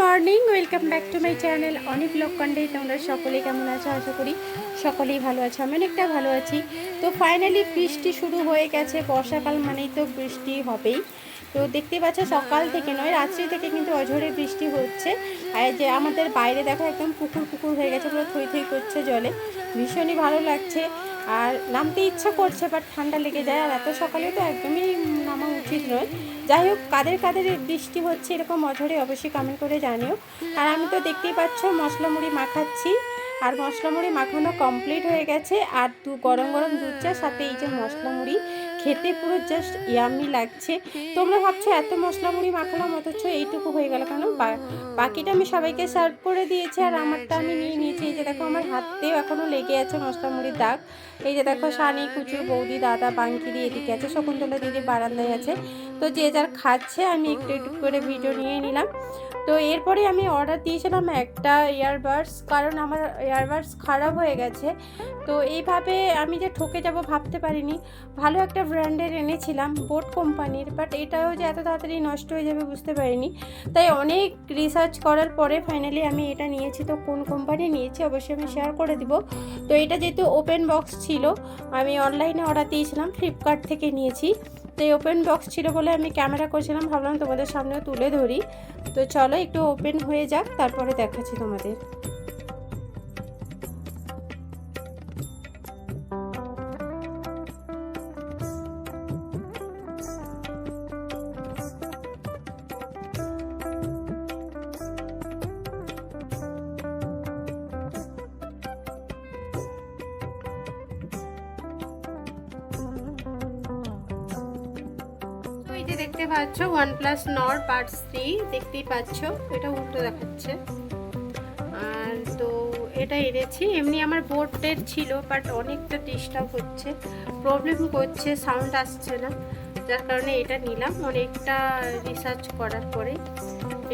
Morning, welcome back to my channel অনেক লোককণ্ডে তোমরা সকলে কেমন আছো? আশা করি সকলেই ভালো আছো। আমি অনেকটা ভালো আছি। তো ফাইনালি বৃষ্টি শুরু হয়ে গেছে। বর্ষাকাল মানেই তো বৃষ্টি হবেই। তো দেখতে পাচ্ছ, সকাল থেকে নয়, রাত্রি থেকে কিন্তু অঝরে বৃষ্টি হচ্ছে। আর যে আমাদের বাইরে দেখো, একদম পুকুর পুকুর হয়ে গেছে, পুরো থই থই করছে জলে। ভীষণই ভালো লাগছে। আর নামতে ইচ্ছা করছে বাট ঠান্ডা লেগে যায়। আর এত সকালে তো একদমই নামা উচিত নয়। যাই হোক, কাদের কাদের বৃষ্টি হচ্ছে এরকম অঝরে অবশ্যই কমেন্ট করে জানিও। আর আমি তো দেখতেই পাচ্ছ, মশলা মুড়ি মাখাচ্ছি। আর মশলা মুড়ি মাখানো কমপ্লিট হয়ে গেছে। আর দু গরম গরম দুধ চা, সাথে এই যে মশলা মুড়ি, খেতে পুরো জাস্ট ইয়ামি লাগছে। তোমরা ভাবছ এত মশলা মুড়ি মাখালাম, অথচ এইটুকু হয়ে গেল কেন? বাকিটা আমি সবাইকে সার্ভ করে দিয়েছি, আর আমারটা আমি নিয়ে এই যে দেখো আমার হাতেও এখনও লেগে আছে মশলা মুড়ির দাগ। এই যে দেখো সানি কুচু, বৌদি, দাদা বাঙ্কিরি এদিকে আছে, শকুন্তলা দিদি বারান্দায় আছে। তো যে যার খাচ্ছে, আমি একটু একটু করে ভিডিও নিয়ে নিলাম। তো এরপরে আমি অর্ডার দিয়েছিলাম একটা ইয়ারবাডস কারণ আমার ইয়ারবাডস খারাপ হয়ে গেছে। তো এইভাবে আমি যে ঠকে যাব ভাবতে পারিনি। ভালো একটা ব্র্যান্ডের এনেছিলাম বোট কোম্পানির বাট এটাও যে এত তাড়াতাড়ি নষ্ট হয়ে যাবে বুঝতে পারিনি। তাই অনেক রিসার্চ করার পরে ফাইনালি আমি এটা নিয়েছি। তো কোন কোম্পানি নিয়েছি অবশ্যই আমি শেয়ার করে দিব। তো এটা যেহেতু ওপেন বক্স ছিল, আমি অনলাইনে অর্ডার দিয়েছিলাম ফ্লিপকার্ট থেকে নিয়েছি। তো এই ওপেন বক্স ছিল বলে আমি ক্যামেরা করছিলাম, ভাবলাম তোমাদের সামনেও তুলে ধরি। তো চলো একটু ওপেন হয়ে যাক, তারপরে দেখাচ্ছি তোমাদের। দেখতে পাচ্ছ one plus Nord parts three দেখতেই পাচ্ছ, এটা উল্টো দেখাচ্ছে। আর তো এটা এনেছি, এমনি আমার বোর্ডের ছিল বাট অনেকটা ডিস্টার্ব হচ্ছে। প্রবলেম করছে সাউন্ড আসছে না, যার কারণে এটা নিলাম, অনেকটা রিসার্চ করার পরে।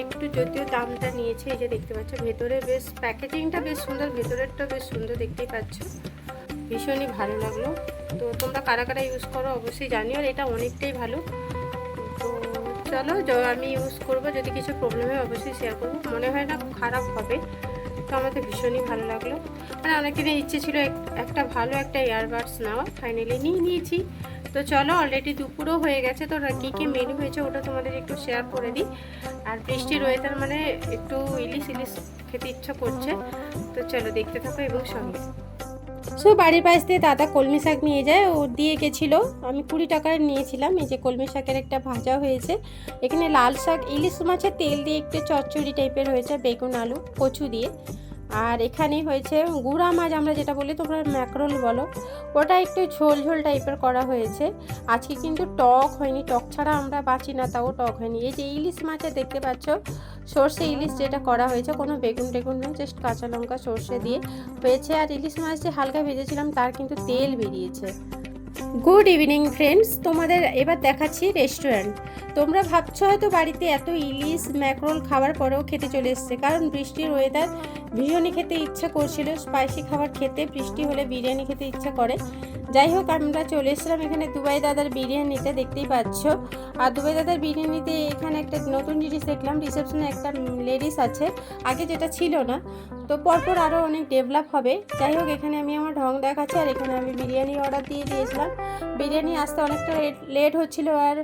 একটু যদিও দামটা নিয়েছে, এই যে দেখতে পাচ্ছ, ভেতরে বেশ প্যাকেজিংটা বেশ সুন্দর, ভেতরেরটা বেশ সুন্দর, দেখতেই পাচ্ছ। ভীষণই ভালো লাগল। তো তোমরা কারা কারা ইউজ করো, অবশ্যই জানিও, আর এটা অনেকটাই ভালো। চলো আমি ইউজ করব, যদি কিছু প্রবলেম হয় অবশ্যই শেয়ার করব। মনে হয় না খারাপ হবে, তো আমার তো ভীষণই ভালো লাগল। মানে অনেক দিনের ইচ্ছে ছিল একটা ভালো একটা ইয়ারবাডস নেওয়া ফাইনালি নিয়ে নিয়েছি। তো চলো অলরেডি দুপুরও হয়ে গেছে, তো কী কী মেনু হয়েছে ওটা তোমাদের একটু শেয়ার করে দিই। আর বৃষ্টির ওয়েদার মানে একটু ইলিশ ইলিশ খেতে ইচ্ছা করছে। তো চলো, দেখতে থাকো এবং সঙ্গে। সো বাড়ির পাশ দিয়ে দাদা কলমি শাক নিয়ে যায়, ও দিয়ে গেছিল। আমি কুড়ি টাকার নিয়েছিলাম, এই যে কলমি শাকের একটা ভাজা হয়েছে। এখানে লাল শাক, ইলিশ মাছের তেল দিয়ে একটু চচ্চড়ি টাইপের হয়েছে, বেগুন, আলু, কচু দিয়ে। আর এখানে হয়েছে গুঁড়া মাছ, আমরা যেটা বলি তোমরা ম্যাকরোল বলো। ওটা একটু ঝোল ঝোল টাইপের করা হয়েছে। আজকে কিন্তু টক হয়নি, টক ছাড়া আমরা বাঁচি না, তাও টক হয়নি। এই যে ইলিশ মাছে দেখতে পাচ্ছ, সর্ষে ইলিশ যেটা করা হয়েছে, কোনো বেগুন টেগুন নয় জাস্ট কাঁচা লঙ্কা সর্ষে দিয়ে হয়েছে। আর ইলিশ মাছ যে হালকা ভেজেছিলাম, তার কিন্তু তেল বেরিয়েছে। গুড ইভিনিং ফ্রেন্ডস তোমাদের এবার দেখাচ্ছি রেস্টুরেন্ট তোমরা ভাবছ হয়তো বাড়িতে এত ইলিশ ম্যাকরোল খাবার পরেও খেতে চলে এসছে, কারণ বৃষ্টির ওয়েদার বিরিয়ানি খেতে ইচ্ছা করছিল স্পাইসি খাবার খেতে, বৃষ্টি হলে বিরিয়ানি খেতে ইচ্ছা করে। যাই হোক, আমরা চলে এসেছিলাম এখানে দুবাই দাদার বিরিয়ানিতে দেখতেই পাচ্ছ। আর দুবাই দাদার বিরিয়ানিতে এখানে একটা নতুন জিনিস দেখলাম রিসেপশনে একটা লেডিস আছে। আগে যেটা ছিল না তো পরপর আরও অনেক ডেভেলপ হবে। যাই হোক, এখানে আমি আমার ঢং দেখাচ্ছি আর এখানে আমি বিরিয়ানি অর্ডার দিয়ে দিয়েছিলাম। বিরিয়ানি আসতে অনেকটা লেট হচ্ছিল আর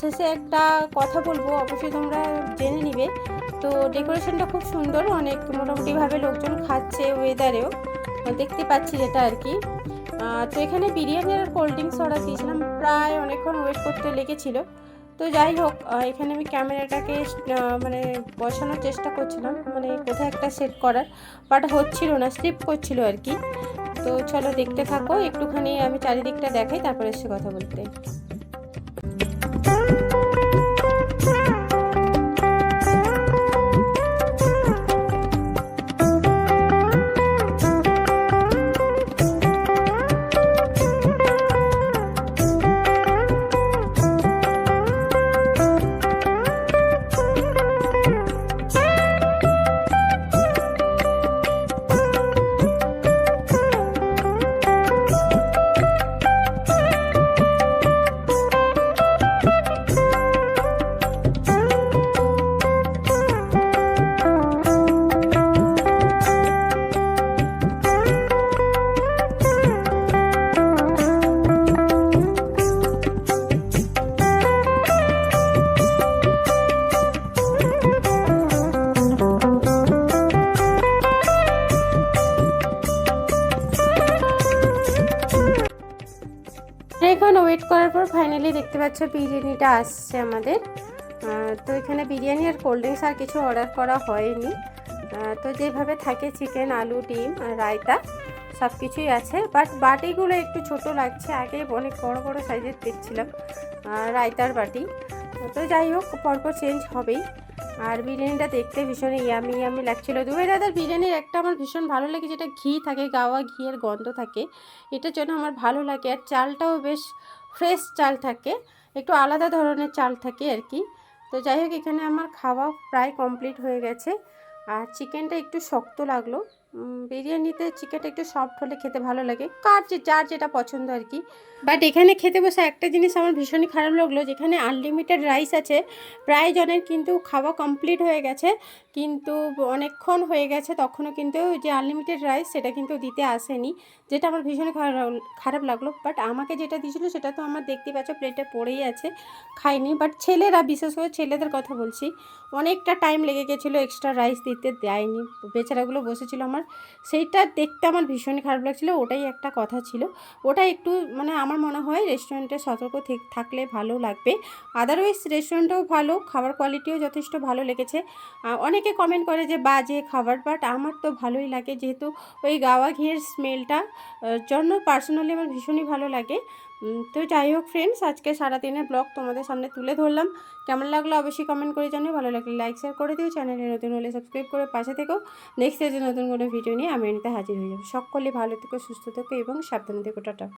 শেষে একটা কথা বলব, অবশ্যই তোমরা জেনে নিবে। তো ডেকোরেশনটা খুব সুন্দর, অনেক মোটামুটিভাবে লোকজন খাচ্ছে ওয়েদারেও দেখতে পাচ্ছি যেটা আর কি। তো এখানে বিরিয়ানি আর কোল্ড ড্রিঙ্কস অর্ডার দিয়েছিলাম, প্রায় অনেকক্ষণ ওয়েট করতে লেগেছিল। তো যাই হোক এখানে আমি ক্যামেরাটাকে মানে বসানোর চেষ্টা করছিলাম মানে কোথায় একটা সেট করার বাট হচ্ছিল না স্লিপ করছিল আর কি। তো চলো দেখতে থাকো, একটুখানি আমি চারিদিকটা দেখাই, তারপরে এসে কথা বলতে। ওয়েট করার পর ফাইনালি দেখতে পাচ্ছ বিরিয়ানিটা আসছে আমাদের। তো এখানে বিরিয়ানি আর কোল্ড ড্রিঙ্কস আর কিছু অর্ডার করা হয়নি। তো যেভাবে থাকে চিকেন আলু, ডিম আর রায়তা সব কিছুই আছে। বাট বাটিগুলো একটু ছোট লাগছে, আগে অনেক বড় বড় সাইজের দেখছিলাম রায়তার বাটি। তো যাই হোক, পরপর চেঞ্জ হবেই। আর বিরিয়ানিটা দেখতে ভীষণ ইয়ামি ইয়ামি লাগছিল। দুবাই দাদার বিরিয়ানির একটা আমার ভীষণ ভালো লাগে, যেটা ঘি থাকে, গাওয়া ঘিয়ের গন্ধ থাকে। এটার জন্য আমার ভালো লাগে। আর চালটাও বেশ ফ্রেশ চাল থাকে, একটু আলাদা ধরনের চাল থাকে আর কি। তো যাই হোক, এখানে আমার খাওয়া প্রায় কমপ্লিট হয়ে গেছে। আর চিকেনটা একটু শক্ত লাগল। বিরিয়ানিতে চিকেনটা একটু সফট হলে খেতে ভালো লাগে। কার যে, যার যেটা পছন্দ আর কি। বাট এখানে খেতে বসে একটা জিনিস আমার ভীষণই খারাপ লাগল, যেখানে আনলিমিটেড রাইস আছে, প্রায় জনের কিন্তু খাওয়া কমপ্লিট হয়ে গেছে, কিন্তু অনেকক্ষণ হয়ে গেছে, তখনও কিন্তু যে আনলিমিটেড রাইস সেটা কিন্তু দিতে আসেনি, যেটা আমার ভীষণই খারাপ লাগল বাট আমাকে যেটা দিয়েছিলো সেটা তো আমার দেখতে পাচ্ছ, প্লেটে পড়েই আছে, খাইনি। বাট ছেলেরা, বিশেষ করে ছেলেদের কথা বলছি, অনেকটা টাইম লেগে গেছিল এক্সট্রা রাইস দিতে দেয়নি। বেচারাগুলো বসেছিল আমার সেইটা দেখতে আমার ভীষণই খারাপ লাগছিল, ওটাই একটা কথা ছিল। ওটা একটু মানে আমার মনে হয় রেস্টুরেন্টে সতর্ক থাকলে ভালো লাগবে। আদারওয়াইজ রেস্টুরেন্টটাও ভালো, খাবার কোয়ালিটিও যথেষ্ট ভালো লেগেছে। অনেকে কমেন্ট করে যে, বাজে খাবার বাট আমার তো ভালোই লাগে। যেহেতু ওই গাওয়া ঘিয়ের স্মেলটা জন্য পার্সোনালি আমার ভীষণই ভালো লাগে। তো যাই হোক ফ্রেন্ডস আজকে সারাদিনের ব্লগ তোমাদের সামনে তুলে ধরলাম। কেমন লাগল অবশ্যই কমেন্ট করে জানিও। ভালো লাগলে লাইক শেয়ার করে দিও। চ্যানেলে নতুন হলে সাবস্ক্রাইব করে পাশে থেকো। নেক্সট যে নতুন কোনো ভিডিও নিয়ে আমি এনিতে হাজির হয়ে যাব। সকলে ভালো থেকো, সুস্থ থেকো এবং সাবধানে থেকো। টাটা।